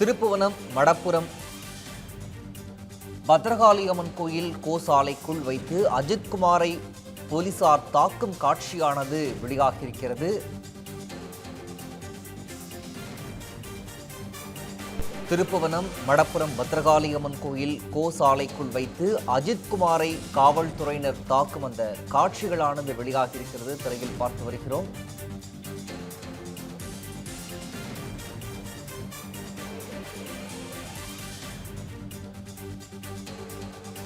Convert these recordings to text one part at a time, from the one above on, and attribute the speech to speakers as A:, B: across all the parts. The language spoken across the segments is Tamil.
A: திருப்புவனம் மடப்புரம் பத்ரகாளி அம்மன் கோயில் கோசாலைக்குள் வைத்து அஜித்குமாரை போலீசார் தாக்கும் காட்சியானது வெளியாகியிருக்கிறது. திருப்புவனம் மடப்புரம் பத்ரகாளி அம்மன் கோயில் கோசாலைக்குள் வைத்து அஜித்குமாரை காவல்துறையினர் தாக்கும் அந்த காட்சிகளானது வெளியாகியிருக்கிறது. திரையில் பார்த்து வருகிறோம்.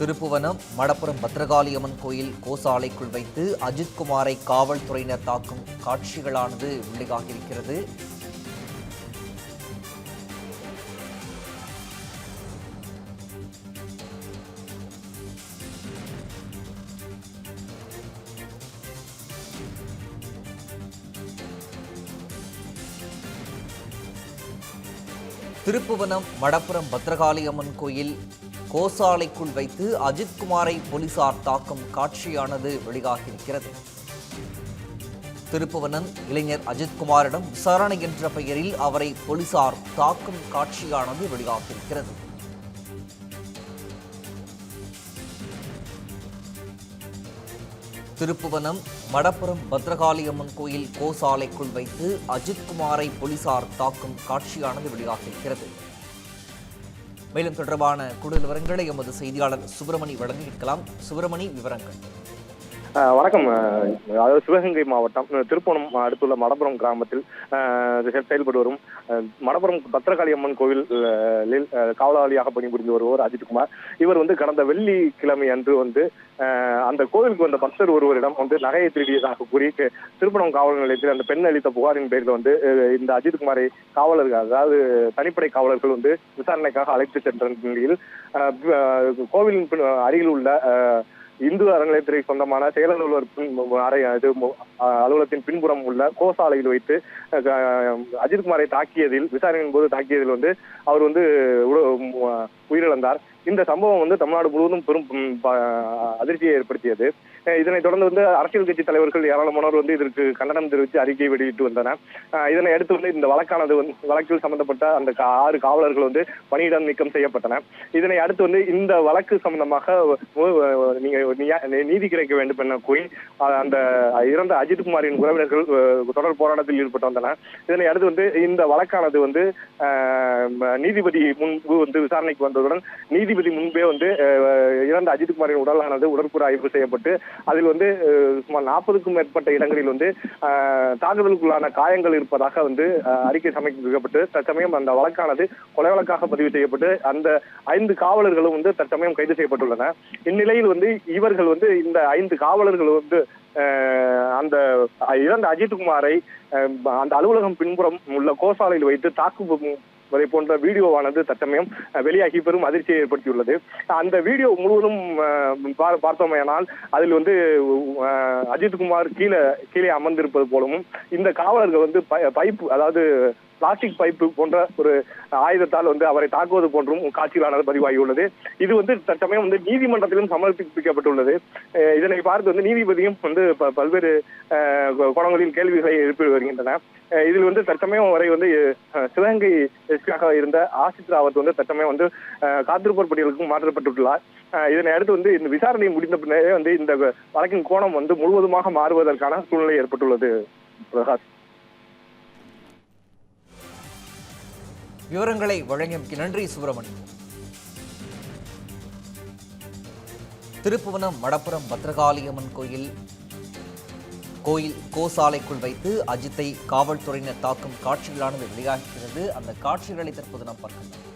A: திருப்புவனம் மடப்புறம் பத்ரகாளி அம்மன் கோயில் கோசாலைக்குள் வைத்து அஜித்குமாரை காவல்துறையினர் தாக்கும் காட்சிகளானது வெளியாகியிருக்கிறது திருப்புவனம் மடப்புரம் பத்ரகாளி அம்மன் கோயில் கோசாலைக்குள் வைத்து அஜித்குமாரை போலீசார் தாக்கும் காட்சியானது வெளியாகியிருக்கிறது. திருப்புவனம் இளைஞர் அஜித்குமாரிடம் விசாரணை என்ற பெயரில் அவரை போலீசார் தாக்கும் காட்சியானது வெளியாகியிருக்கிறது. திருப்புவனம் மடப்புறம் பத்ரகாளி அம்மன் கோயில் கோசாலைக்குள் வைத்து அஜித்குமாரை போலீசார் தாக்கும் காட்சியானது வெளியாகியிருக்கிறது. மேலும் தொடர்பான கூடுதல் விவரங்களை எமது செய்தியாளர் சுப்பிரமணி வழங்க கேட்கலாம் சுப்பிரமணி விவரங்கள்.
B: வணக்கம். அதாவது சிவகங்கை மாவட்டம் அஹ் திருப்போணம் அடுத்துள்ள மடப்புரம் கிராமத்தில் செயல்பட்டு வரும் ஆஹ் மடப்புரம் பத்திரகாளி அம்மன் கோவில் காவலாளியாக பணிபுரிந்து வருவோர் அஜித்குமார் இவர் வந்து கடந்த வெள்ளிக்கிழமை அன்று வந்து அந்த கோவிலுக்கு வந்த பக்தர் ஒருவரிடம் வந்து நகையை திருடியதாக கூறி திருப்பணம் காவல் நிலையத்தில் அந்த பெண் அளித்த புகாரின் பேரில் வந்து இந்த அஜித்குமாரை காவலர்கள் அதாவது தனிப்படை காவலர்கள் வந்து விசாரணைக்காக அழைத்து சென்ற நிலையில் கோவிலின் பின் அருகில் உள்ள இந்து அறநிலையத்துறை சொந்தமான செயல் அலுவலர் பின் அறை இது அலுவலகத்தின் பின்புறம் உள்ள கோசாலையில் வைத்து அஜித்குமாரை தாக்கியதில் விசாரணையின் போது தாக்கியதில் வந்து அவர் வந்து உயிரிழந்தார். இந்த சம்பவம் வந்து தமிழ்நாடு முழுவதும் பெரும் ப- அதிர்ச்சியை ஏற்படுத்தியது. இதனைத் தொடர்ந்து வந்து அரசியல் கட்சி தலைவர்கள் ஏராளமானோர் வந்து இதற்கு கண்டனம் தெரிவித்து அறிக்கை வெளியிட்டு வந்தனர். இதனை அடுத்து வந்து இந்த வழக்கானது வந்து வழக்கில் சம்பந்தப்பட்ட அந்த கா- ஆறு காவலர்கள் வந்து பணியிடம் நீக்கம் செய்யப்பட்டன இதனை அடுத்து வந்து இந்த வழக்கு சம்பந்தமாக நீங்க நீதி கிடைக்க வேண்டும் என கூறி அந்த இறந்த அஜித்குமாரின் உறவினர்கள் தொடர் போராட்டத்தில் ஈடுபட்டு வந்தனர். இதனை அடுத்து வந்து இந்த வழக்கானது வந்து நீதிபதி முன்பு வந்து விசாரணைக்கு வந்ததுடன் நீதிபதி முன்பே வந்து இறந்த இறந்த அஜித்குமாரின் உடலானது உடற்கூறு ஆய்வு செய்யப்பட்டு அதில் வந்து சுமார் நாற்பதுக்கும் மேற்பட்ட இடங்களில் வந்து தாக்குதலுக்குள்ளான காயங்கள் இருப்பதாக வந்து அறிக்கை சமர்ப்பிக்கப்பட்டு தற்சமயம் அந்த வழக்கானது கொலை வழக்காக பதிவு செய்யப்பட்டு அந்த ஐந்து காவலர்களும் வந்து தற்சமயம் கைது செய்யப்பட்டுள்ளனர் இந்நிலையில் வந்து இவர்கள் வந்து இந்த ஐந்து காவலர்கள் வந்து அந்த இறந்த அஜித்குமாரை அஹ், அந்த அலுவலகம் பின்புறம் உள்ள கோசாலையில் வைத்து தாக்கு வதை போன்ற வீடியோவானது தற்சமயம் வெளியாகி பெரும் அதிர்ச்சியை ஏற்படுத்தியுள்ளது. அந்த வீடியோ முழுவதும் அஹ், பார்- அதில் வந்து அஜித்குமார் கீழே கீழே அமர்ந்திருப்பது போலவும் இந்த காவலர்கள் வந்து பை- பைப்பு அதாவது பிளாஸ்டிக் பைப்பு போன்ற ஒரு ஆயுதத்தால் வந்து அவரை தாக்குவது போன்றும் காட்சிகளானது பதிவாகியுள்ளது. இது வந்து தற்சமயம் வந்து நீதிமன்றத்திலும் சமர்ப்பிக்கப்பட்டுள்ளது. இதனை பார்த்து வந்து நீதிபதியும் வந்து ப- பல்வேறு கோணங்களில் கேள்விகளை எழுப்பி வருகின்றன. இதில் வந்து தற்சமயம் வரை வந்து சிவகங்கை எஸ்பியாக இருந்த ஆசித் ராவத் வந்து தற்சமயம் வந்து காத்திருப்போர் பட்டியலுக்கும் மாற்றப்பட்டுள்ளார். இதனை அடுத்து வந்து இந்த விசாரணை முடிந்த பின்னரே வந்து இந்த வழக்கின் கோணம் வந்து முழுவதுமாக மாறுவதற்கான சூழ்நிலை ஏற்பட்டுள்ளது. பிரகாஷ்.
A: விவரங்களை வழங்கியமைக்கு நன்றி சுப்பிரமணி திருப்புவனம் மடப்புறம் பத்ரகாளியம்மன் கோயில் கோயில் கோசாலைக்குள் வைத்து அஜித்தை காவல்துறையினர் தாக்கும் காட்சிகளானது வெளியாகிறது. அந்த காட்சிகளை தற்போது நாம் பார்க்கின்றோம்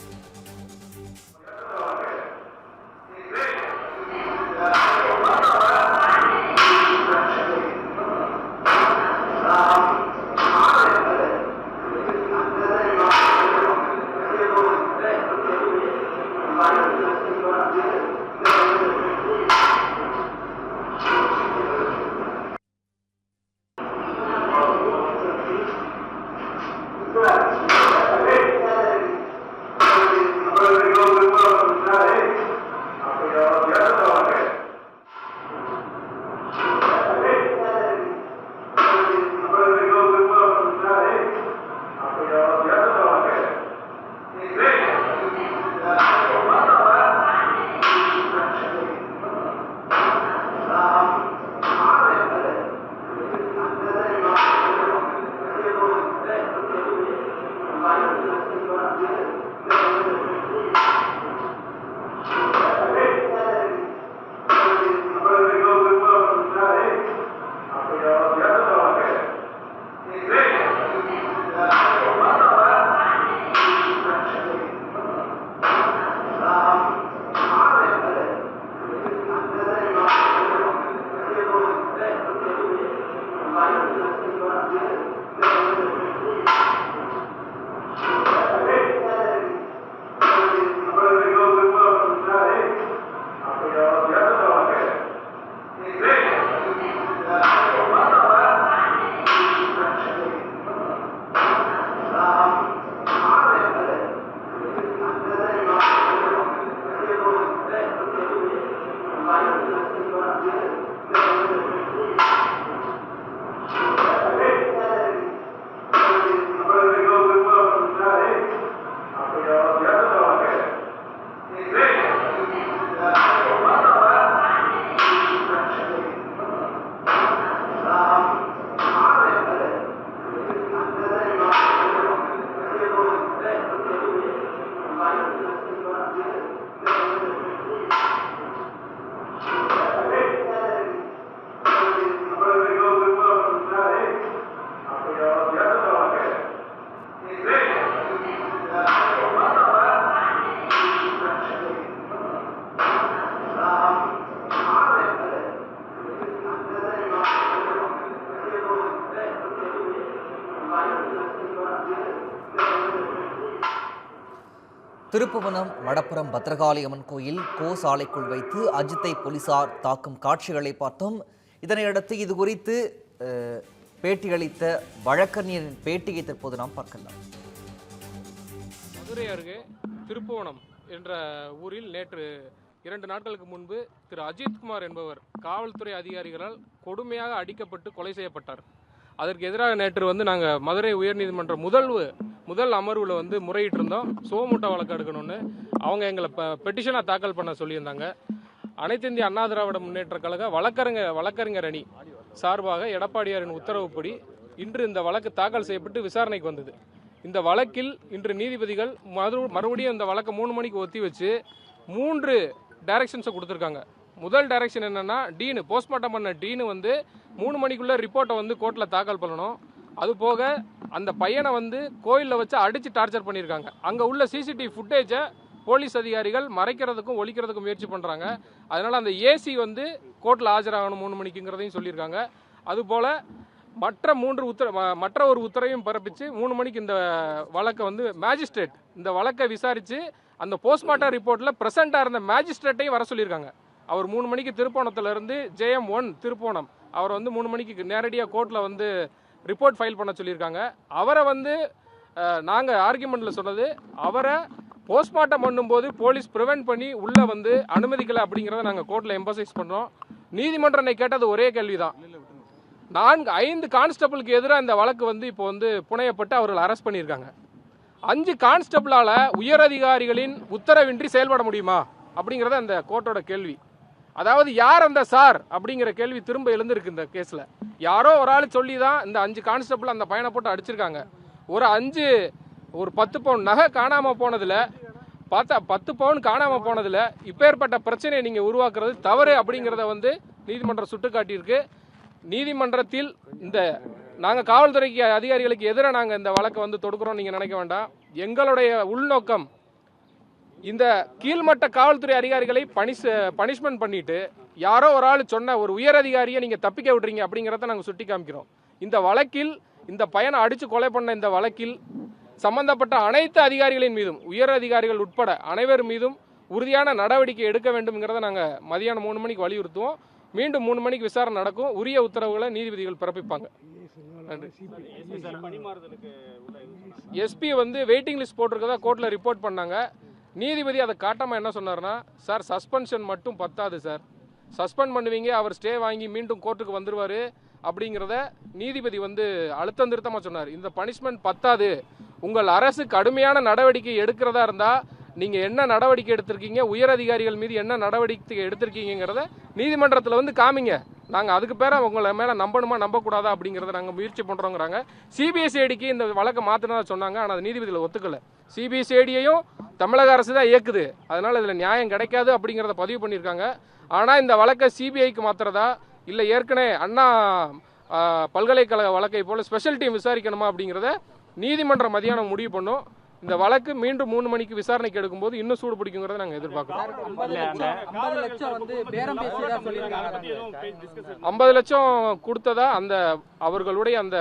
A: திருப்புவனம் வடப்புறம் பத்ரகாளி அம்மன் கோயில் கோ சாலைக்குள் வைத்து அஜித்தை போலீசார் தாக்கும் காட்சிகளை பார்த்தோம். இதனையடுத்து இது குறித்து பேட்டியளித்த வழக்கறிஞரின் பேட்டியை தற்போது நாம் பார்க்கலாம்.
C: மதுரை அருகே திருப்புவனம் என்ற ஊரில் நேற்று இரண்டு நாட்களுக்கு முன்பு திரு. அஜித்குமார் என்பவர் காவல்துறை அதிகாரிகளால் கொடுமையாக அடிக்கப்பட்டு கொலை செய்யப்பட்டார். அதற்கு எதிராக நேற்று வந்து நாங்கள் மதுரை உயர்நீதிமன்ற முதல்வு முதல் அமர்வில் வந்து முறையிட்டிருந்தோம். சோமூட்டை வழக்கு எடுக்கணும்னு. அவங்க எங்களை பெட்டிஷனாக தாக்கல் பண்ண சொல்லியிருந்தாங்க. அனைத்து இந்திய அண்ணா திராவிட முன்னேற்ற கழக வழக்கறிஞர் வழக்கறிஞர் அணி சார்பாக எடப்பாடியாரின் உத்தரவுப்படி இன்று இந்த வழக்கு தாக்கல் செய்யப்பட்டு விசாரணைக்கு வந்தது. இந்த வழக்கில் இன்று நீதிபதிகள் மறு மறுபடியும் இந்த வழக்கை மூணு மணிக்கு ஒத்தி வச்சு மூன்று டைரக்ஷன்ஸை கொடுத்துருக்காங்க. முதல் டைரக்ஷன் என்னென்னா டீனு போஸ்ட்மார்ட்டம் பண்ண டீனு வந்து மூணு மணிக்குள்ளே ரிப்போர்ட்டை வந்து கோர்ட்டில் தாக்கல் பண்ணணும். அது போக அந்த பையனை வந்து கோயிலில் வச்சு அடித்து டார்ச்சர் பண்ணியிருக்காங்க. அங்கே உள்ள சிசிடிவி ஃபுட்டேஜை போலீஸ் அதிகாரிகள் மறைக்கிறதுக்கும் ஒழிக்கிறதுக்கும் முயற்சி பண்ணுறாங்க அதனால் அந்த ஏசி வந்து கோர்ட்டில் ஆஜராகணும் மூணு மணிக்குங்கிறதையும் சொல்லியிருக்காங்க. அதுபோல் மற்ற மூன்று உத்தர மற்ற ஒரு உத்தரவையும் பிறப்பித்து மூணு மணிக்கு இந்த வழக்கை வந்து மேஜிஸ்ட்ரேட் இந்த வழக்கை விசாரித்து அந்த போஸ்ட்மார்ட்டம் ரிப்போர்ட்டில் ப்ரெசண்ட்டாக இருந்த மேஜிஸ்ட்ரேட்டையும் வர சொல்லியிருக்காங்க. அவர் மூணு மணிக்கு திருப்போணத்துல இருந்து ஜேஎம் ஒன் திருப்போணம். அவர் வந்து மூணு மணிக்கு நேரடியாக கோர்ட்டில் வந்து ரிப்போர்ட் ஃபைல் பண்ண சொல்லியிருக்காங்க. அவரை வந்து நாங்கள் ஆர்குமெண்ட்டில் சொன்னது அவரை போஸ்ட்மார்ட்டம் பண்ணும்போது போலீஸ் ப்ரிவென்ட் பண்ணி உள்ளே வந்து அனுமதிக்கலை அப்படிங்கிறத நாங்கள் கோர்ட்டில் எம்பசைஸ் பண்ணுறோம் நீதிமன்றம் என்னை கேட்டது ஒரே கேள்வி தான் நான்கு ஐந்து கான்ஸ்டபிளுக்கு எதிராக இந்த வழக்கு வந்து இப்போ வந்து புனையப்பட்டு அவர்கள் அரெஸ்ட் பண்ணியிருக்காங்க. அஞ்சு கான்ஸ்டபிளால் உயரதிகாரிகளின் உத்தரவின்றி செயல்பட முடியுமா அப்படிங்கிறத அந்த கோர்ட்டோட கேள்வி. அதாவது யார் அந்த சார் அப்படிங்கிற கேள்வி திரும்ப எழுந்திருக்கு இந்த கேஸில். யாரோ ஒரு ஆள் சொல்லி தான் இந்த அஞ்சு கான்ஸ்டபிள் அந்த பையனை போட்டு அடிச்சிருக்காங்க. ஒரு அஞ்சு ஒரு பத்து பவுன் நகை காணாமல் போனதில் பார்த்தா பத்து பவுன் காணாமல் போனதில் இப்பேற்பட்ட பிரச்சனையை நீங்கள் உருவாக்குறது தவறு அப்படிங்கிறத வந்து நீதிமன்றம் சுட்டுக்காட்டியிருக்கு. நீதிமன்றத்தில் இந்த நாங்கள் காவல்துறைக்கு அதிகாரிகளுக்கு எதிராக நாங்கள் இந்த வழக்கை வந்து தொடுக்கிறோம் நீங்கள் நினைக்க வேண்டாம். எங்களுடைய உள்நோக்கம் இந்த கீழ்மட்ட காவல்துறை அதிகாரிகளை பனிஷ் பனிஷ்மெண்ட் பண்ணிட்டு யாரோ ஒரு ஆள் சொன்ன ஒரு உயர் அதிகாரியை நீங்கள் தப்பிக்க விடுறீங்க அப்படிங்கிறத நாங்கள் சுட்டி காமிக்கிறோம். இந்த வழக்கில் இந்த பையனை அடித்து கொலை பண்ண இந்த வழக்கில் சம்பந்தப்பட்ட அனைத்து அதிகாரிகளின் மீதும் உயர் அதிகாரிகள் உட்பட அனைவர் மீதும் உறுதியான நடவடிக்கை எடுக்க வேண்டும்ங்கிறத நாங்கள் மதியானம் மூணு மணிக்கு வலியுறுத்துவோம். மீண்டும் மூணு மணிக்கு விசாரணை நடக்கும். உரிய உத்தரவுகளை நீதிபதிகள் பிறப்பிப்பாங்க. எஸ்பி வந்து வெயிட்டிங் லிஸ்ட் போட்டிருக்கதா கோர்ட்டில் ரிப்போர்ட் பண்ணாங்க. நீதிபதி அதை காட்டாமல் என்ன சொன்னார்னா சார் சஸ்பென்ஷன் மட்டும் பத்தாது சார். சஸ்பெண்ட் பண்ணுவீங்க அவர் ஸ்டே வாங்கி மீண்டும் கோர்ட்டுக்கு வந்துடுவார் அப்படிங்கிறத நீதிபதி வந்து அழுத்தம் திருத்தமாக சொன்னார். இந்த பனிஷ்மெண்ட் பத்தாது. உங்கள் அரசு கடுமையான நடவடிக்கை எடுக்கிறதா இருந்தால் நீங்கள் என்ன நடவடிக்கை எடுத்திருக்கீங்க? உயர் அதிகாரிகள் மீது என்ன நடவடிக்கை எடுத்திருக்கீங்கிறத நீதிமன்றத்தில் வந்து காமிங்க. நாங்கள் அதுக்கு பேர உங்களை மேலே நம்பணுமா நம்பக்கூடாதா அப்படிங்கிறத நாங்கள் முயற்சி பண்ணுறோங்கிறாங்க சிபிஎஸ்ஐடிக்கு இந்த வழக்கை மாற்றினதா சொன்னாங்க ஆனால் அது நீதிபதியில் ஒத்துக்கல. சிபிஎஸ்ஐடியையும் தமிழக அரசு தான் இயக்குது அதனால் இதில் நியாயம் கிடைக்காது அப்படிங்கிறத பதிவு பண்ணியிருக்காங்க ஆனால் இந்த வழக்கை சிபிஐக்கு மாத்திரதா இல்லை ஏற்கனவே அண்ணா பல்கலைக்கழக வழக்கை போல் ஸ்பெஷல் டீம் விசாரிக்கணுமா அப்படிங்கிறத நீதிமன்றம் மதியானம் முடிவு பண்ணும். இந்த வழக்கு மீண்டும் மூணு மணிக்கு விசாரணைக்கு எடுக்கும்போது இன்னும் சூடு பிடிக்குங்கிறத நாங்கள் எதிர்பார்க்குறோம்.
D: ஐம்பது லட்சம்
C: கொடுத்ததா அந்த அவர்களுடைய அந்த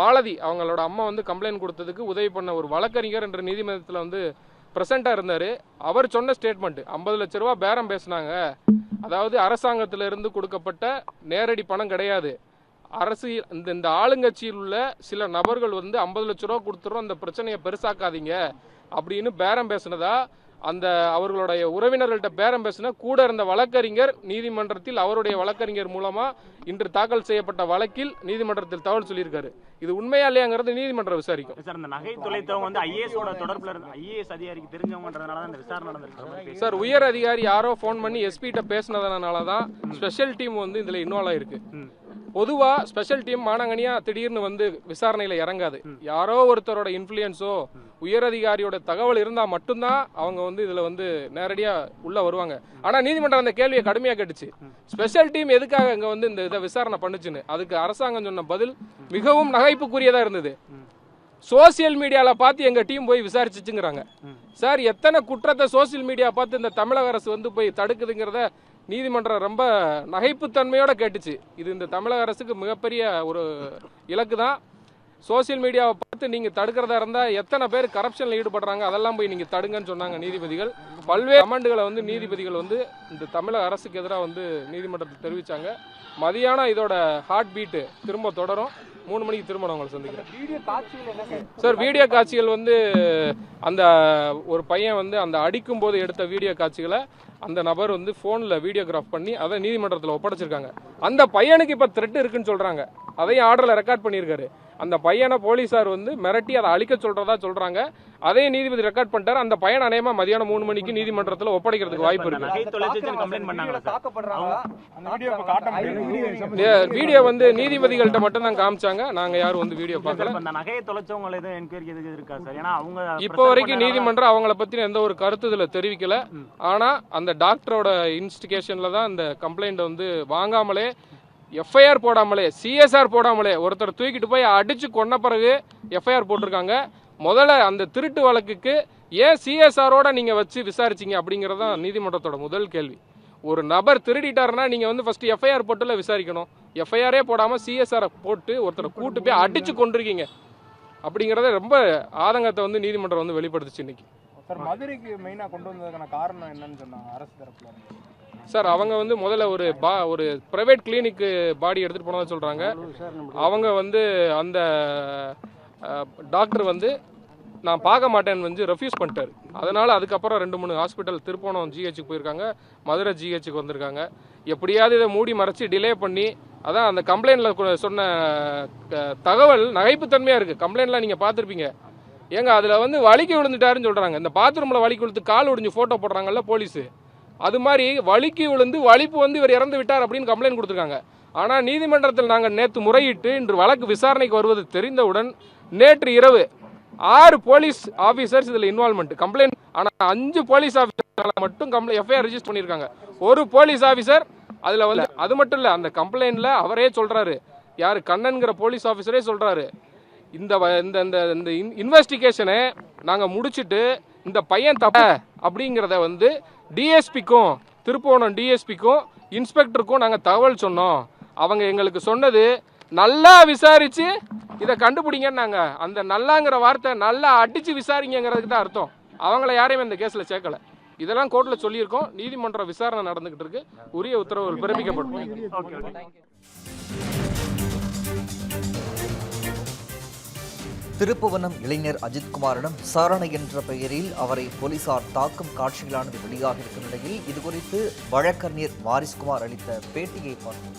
C: மாலதி அவங்களோட அம்மா வந்து கம்ப்ளைண்ட் கொடுத்ததுக்கு உதவி பண்ண ஒரு வழக்கறிஞர் என்ற நீதிமன்றத்தில் வந்து ப்ரெசென்ட்டாக இருந்தார். அவர் சொன்ன ஸ்டேட்மெண்ட் ஐம்பது லட்ச ரூபா பேரம் பேசினாங்க. அதாவது அரசாங்கத்துல இருந்து கொடுக்கப்பட்ட நேரடி பணம் கிடையாது. அரசு இந்த இந்த ஆளுங்கட்சியில் உள்ள சில நபர்கள் வந்து ஐம்பது லட்ச ரூபா கொடுத்துறோம் அந்த பிரச்சனையை பெருசாக்காதீங்க அப்படின்னு பேரம் பேசினதா அந்த அவர்களுடைய உறவினர்கள்ட்ட பேரம் பேசின கூட இருந்த வழக்கறிஞர் நீதிமன்றத்தில் அவருடைய வழக்கறிஞர் மூலமா இன்று தாக்கல் செய்யப்பட்ட வழக்கில் நீதிமன்றத்தில் தகவல் சொல்லியிருக்காரு. இது உண்மையா இல்லையாங்கிறது நீதிமன்றம் விசாரிக்கும்.
E: சார் இந்த நகை தொலைத்தவங்க வந்து ஐஏஎஸ் ஓட தொடர்புல இருந்து ஐஏஎஸ் அதிகாரிக்கு தெரிஞ்சவங்கன்றதுனால தான் இந்த விசாரணை நடந்திருக்கு
C: சார் உயர் அதிகாரி யாரோ ஃபோன் பண்ணி எஸ்பிகிட்ட பேசினதுனால தான் ஸ்பெஷல் டீம் வந்து இதில் இன்வால்வ் ஆயிருக்கு. பொதுவா ஸ்பெஷல் டீம் மானங்கனியா திடீர்னு வந்து விசாரணையில இறங்காது. யாரோ ஒருத்தரோட இன்ஃப்ளூயன்ஸோ உயர் அதிகாரியோட தகவல் இருந்தா மட்டும்தான் அவங்க வந்து இதுல வந்து நேரடியா உள்ள வருவாங்க. ஆனா நீதிமன்றம் அந்த கேள்வியை கடுமையா கேட்டுச்சு. ஸ்பெஷல் டீம் எதுக்காக இங்க வந்து இந்த இதை விசாரணை பண்ணுச்சுன்னு? அதுக்கு அரசாங்கம் சொன்ன பதில் மிகவும் நகைப்புக்குரியதா இருந்தது. சோசியல் மீடியால பார்த்து எங்க டீம் போய் விசாரிச்சுச்சுங்கிறாங்க. சார் எத்தனை குற்றத்தை சோசியல் மீடியா பார்த்து இந்த தமிழக அரசு வந்து போய் தடுக்குதுங்கிறத நீதிமன்றம் ரொம்ப நகைப்புத்தன்மையோட கேட்டுச்சு. இது இந்த தமிழக அரசுக்கு மிகப்பெரிய ஒரு இலக்கு தான் சோசியல் மீடியாவை பார்த்து நீங்க தடுக்கிறதா இருந்தா எத்தனை பேர் கரப்ஷன்ல ஈடுபடுறாங்க அதெல்லாம் போய் நீங்க தடுங்கன்னு சொன்னாங்க நீதிபதிகள். பல்வேறு கமெண்டுகளை வந்து நீதிபதிகள் வந்து இந்த தமிழக அரசுக்கு எதிராக வந்து நீதிமன்றத்தில் தெரிவித்தாங்க மதியானம் இதோட ஹார்ட் பீட்டு திரும்ப தொடரும். மூணு மணிக்கு திரும்ப நான் உங்களை சந்திக்கிறேன்
D: சார்?
C: வீடியோ காட்சிகள் வந்து அந்த ஒரு பையன் வந்து அந்த அடிக்கும் போது எடுத்த வீடியோ காட்சிகளை அந்த நபர் வந்து ஃபோனில் வீடியோகிராஃப் பண்ணி அதை நீதிமன்றத்தில் ஒப்படைச்சிருக்காங்க. அந்த பையனுக்கு இப்போ த்ரெட் இருக்குன்னு சொல்கிறாங்க அதையும் ஆர்டரில் ரெக்கார்ட் பண்ணியிருக்காரு. அந்த பையனை போலீஸார் வந்து மிரட்டி அதை அழிக்க சொல்கிறதா சொல்கிறாங்க அதையும் நீதிபதி ரெக்கார்ட் பண்ணிட்டாரு. அந்த பையன் அநேகமா மதியானம் மூணு மணிக்கு நீதிமன்றத்தில் ஒப்படைக்கிறதுக்கு வாய்ப்பு இருக்கு.
B: அந்த வீடியோ இப்ப காட்ட முடியாது.
C: வீடியோ வந்து நீதிபதிகள்கிட்ட மட்டும் தான் காமிச்சாங்க. நாங்கள் யாரும் வந்து வீடியோ பார்க்கல.
E: இப்ப இந்த நகையை தொலைச்சவங்க எதுவும் என்கொயரி எதுக்கு இருக்கா சார் ஏன்னா அவங்க
C: இப்போ வரைக்கும் நீதிமன்றம் அவங்கள பத்தின எந்த ஒரு கருத்து இதுல தெரிவிக்கல. ஆனா அந்த டாக்டரோட இன்ஸ்டிகேஷன்ல தான் இந்த கம்ப்ளைண்ட் வந்து வாங்காமலே எஃப்ஐஆர் போடாமலே சிஎஸ்ஆர் போடாமலே ஒருத்தர் தூக்கிட்டு போய் அடிச்சு கொன்ன பிறகு எஃப்ஐஆர் போட்டிருக்காங்க. முதல்ல அந்த திருட்டு வழக்குக்கு ஏன் சிஎஸ்ஆரோட நீங்க வச்சு விசாரிச்சீங்க அப்படிங்கிறது தான் நீதிமன்றத்தோட முதல் கேள்வி. ஒரு நபர் திருடிட்டாருன்னா நீங்க வந்து ஃபர்ஸ்ட் எஃப்ஐஆர் போட்டுல விசாரிக்கணும். எஃப்ஐஆரே போடாம சிஎஸ்ஆர் போட்டு ஒருத்தரை கூட்டு போய் அடிச்சு கொண்டிருக்கீங்க அப்படிங்கறத ரொம்ப ஆதங்கத்தை வந்து நீதிமன்றம் வந்து வெளிப்படுத்துச்சு இன்னைக்கு.
F: சார் மதுரைக்கு மெயினாக கொண்டு வந்ததுக்கான காரணம் என்னன்னு சொன்னாங்க அரசு தரப்புல
C: சார் அவங்க வந்து முதல்ல ஒரு பா ஒரு ப்ரைவேட் கிளினிக்கு பாடி எடுத்துகிட்டு போனதாக சொல்கிறாங்க அவங்க வந்து அந்த டாக்டர் வந்து நான் பார்க்க மாட்டேன்னு வந்து ரெஃப்யூஸ் பண்ணிட்டாரு. அதனால் அதுக்கப்புறம் ரெண்டு மூணு ஹாஸ்பிட்டல் திருப்போணம் ஜிஹெச்சுக்கு போயிருக்காங்க. மதுரை ஜிஹெச்சுக்கு வந்திருக்காங்க. எப்படியாவது இதை மூடி மறைச்சி டிலே பண்ணி அதான் அந்த கம்ப்ளைண்டில் சொன்ன தகவல் நகைப்புத்தன்மையாக இருக்குது கம்ப்ளைண்ட்லாம் நீங்கள் பார்த்துருப்பீங்க. ஏங்க அதில் வந்து வலிக்கு விழுந்துட்டாருன்னு சொல்கிறாங்க இந்த பாத்ரூமில் வலிக்கு விழுத்து கால் ஒடிஞ்சு ஃபோட்டோ போடுறாங்கல்ல போலீஸு அது மாதிரி வலிக்கு விழுந்து வலிப்பு வந்து இவர் இறந்து விட்டார் அப்படின்னு கம்ப்ளைண்ட் கொடுத்துருக்காங்க. ஆனால் நீதிமன்றத்தில் நாங்கள் நேற்று முறையிட்டு இன்று வழக்கு விசாரணைக்கு வருவது தெரிந்தவுடன் நேற்று இரவு ஆறு போலீஸ் ஆஃபீஸர்ஸ் இதில் இன்வால்மெண்ட் கம்ப்ளைண்ட் ஆனால் அஞ்சு போலீஸ் ஆஃபீஸர் மட்டும் கம்ப்ளைண்ட் எஃப்ஐஆர் ரெஜிஸ்டர் பண்ணியிருக்காங்க. ஒரு போலீஸ் ஆஃபீஸர் அதில் வந்து அது மட்டும் இல்லை அந்த கம்ப்ளைண்டில் அவரே சொல்கிறாரு யார்? கண்ணன்கிற போலீஸ் ஆஃபீஸரே சொல்கிறாரு இந்த வ- இந்த இந்த இந்த இன்வெஸ்டிகேஷனை நாங்கள் முடிச்சுட்டு இந்த பையன் தப்ப அப்படிங்கிறத வந்து டிஎஸ்பிக்கும் திருப்போணம் டிஎஸ்பிக்கும் இன்ஸ்பெக்டருக்கும் நாங்கள் தகவல் சொன்னோம். அவங்க எங்களுக்கு சொன்னது நல்லா விசாரித்து இதை கண்டுபிடிங்கன்னாங்க அந்த நல்லாங்கிற வார்த்தை நல்லா அடித்து விசாரிங்கிறதுக்கு தான் அர்த்தம். அவங்கள யாரையும் இந்த கேஸில் சேர்க்கல. இதெல்லாம் கோர்ட்டில் சொல்லியிருக்கோம். நீதிமன்ற விசாரணை நடந்துகிட்டு இருக்கு. உரிய உத்தரவுகள் பிறப்பிக்கப்படும்.
A: திருப்புவனம் இளைஞர் அஜித்குமாரிடம் விசாரணை என்ற பெயரில் அவரை போலீசார் தாக்கும் காட்சிகளானது வெளியாக இருக்கும் நிலையில் இதுகுறித்து வழக்கறிஞர் வாரிஸ்குமார் அளித்த பேட்டியை பார்ப்போம்.